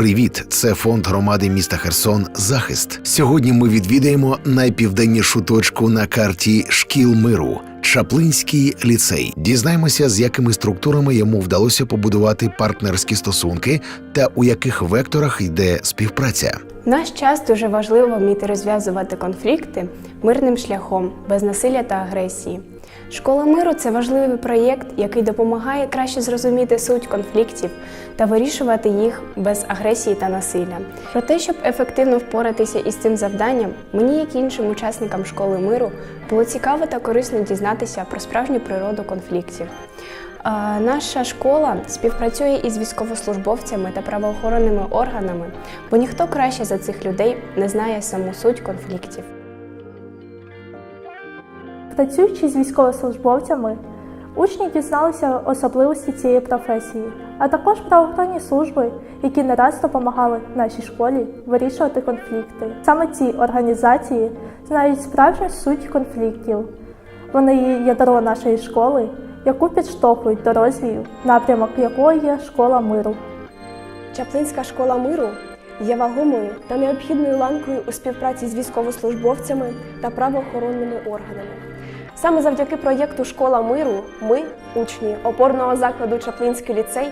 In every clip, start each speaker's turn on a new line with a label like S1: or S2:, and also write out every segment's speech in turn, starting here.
S1: Привіт! Це фонд громади міста Херсон Захист. Сьогодні ми відвідаємо найпівденнішу точку на карті шкіл миру. Чаплинський ліцей. Дізнаємося, з якими структурами йому вдалося побудувати партнерські стосунки та у яких векторах йде співпраця.
S2: В наш час дуже важливо вміти розв'язувати конфлікти мирним шляхом, без насилля та агресії. Школа миру це важливий проєкт, який допомагає краще зрозуміти суть конфліктів та вирішувати їх без агресії та насилля. Про те, щоб ефективно впоратися із цим завданням, мені, як і іншим учасникам школи миру, було цікаво та корисно дізнатися про справжню природу конфліктів. Наша школа співпрацює із військовослужбовцями та правоохоронними органами, бо ніхто краще за цих людей не знає саму суть конфліктів.
S3: Працюючи з військовослужбовцями, учні дізналися особливості цієї професії, а також правоохоронні служби, які не раз допомагали нашій школі вирішувати конфлікти. Саме ці організації знають справжню суть конфліктів. Вони є ядро нашої школи, яку підштовхують до розвію, напрямок якої є школа миру.
S2: Чаплинська школа миру є вагомою та необхідною ланкою у співпраці з військовослужбовцями та правоохоронними органами. Саме завдяки проєкту Школа миру ми, учні опорного закладу Чаплинський ліцей,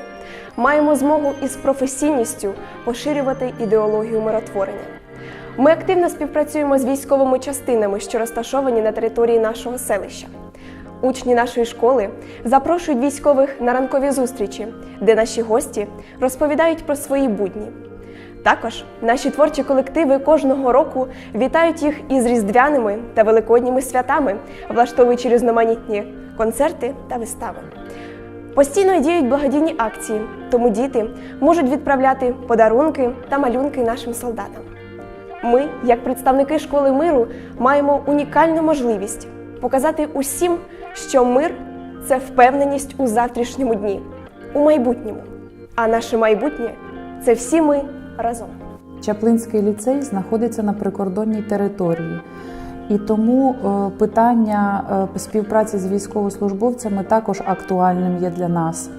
S2: маємо змогу із професійністю поширювати ідеологію миротворення. Ми активно співпрацюємо з військовими частинами, що розташовані на території нашого селища. Учні нашої школи запрошують військових на ранкові зустрічі, де наші гості розповідають про свої будні. Також наші творчі колективи кожного року вітають їх із різдвяними та великодніми святами, влаштовуючи різноманітні концерти та вистави. Постійно діють благодійні акції, тому діти можуть відправляти подарунки та малюнки нашим солдатам. Ми, як представники школи миру, маємо унікальну можливість показати усім, що мир це впевненість у завтрашньому дні, у майбутньому. А наше майбутнє це всі ми разом.
S4: Чаплинський ліцей знаходиться на прикордонній території, і тому е, питання е, співпраці з військовослужбовцями також актуальним є для нас.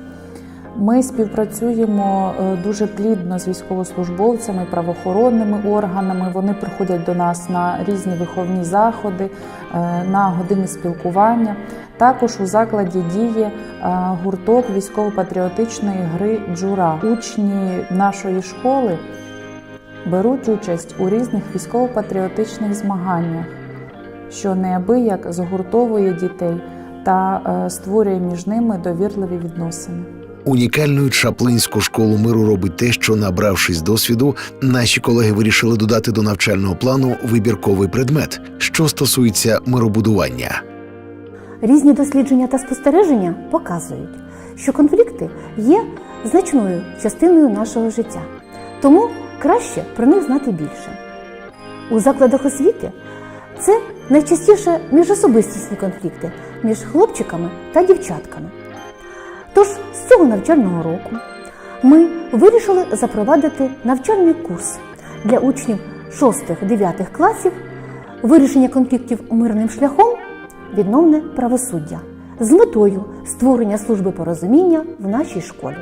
S4: Ми співпрацюємо е, дуже плідно з військовослужбовцями, правоохоронними органами. Вони приходять до нас на різні виховні заходи, е, на години спілкування. Також у закладі діє е, гурток військово-патріотичної гри Джура. Учні нашої школи беруть участь у різних військово-патріотичних змаганнях, що неабияк згуртовує дітей та створює між ними довірливі відносини.
S1: Унікальною чаплинську школу миру робить те, що, набравшись досвіду, наші колеги вирішили додати до навчального плану вибірковий предмет, що стосується миробудування.
S5: Різні дослідження та спостереження показують, що конфлікти є значною частиною нашого життя, тому краще про них знати більше. У закладах освіти це найчастіше міжособистісні конфлікти між хлопчиками та дівчатками. Тож з цього навчального року ми вирішили запровадити навчальний курс для учнів 6-9 класів вирішення конфліктів мирним шляхом відновне правосуддя з метою створення служби порозуміння в нашій школі.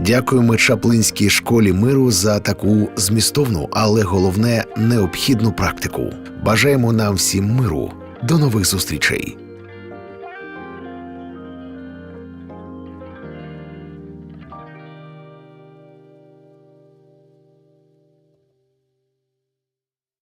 S1: Дякуємо Чаплинській школі миру за таку змістовну, але головне необхідну практику. Бажаємо нам всім миру. До нових зустрічей!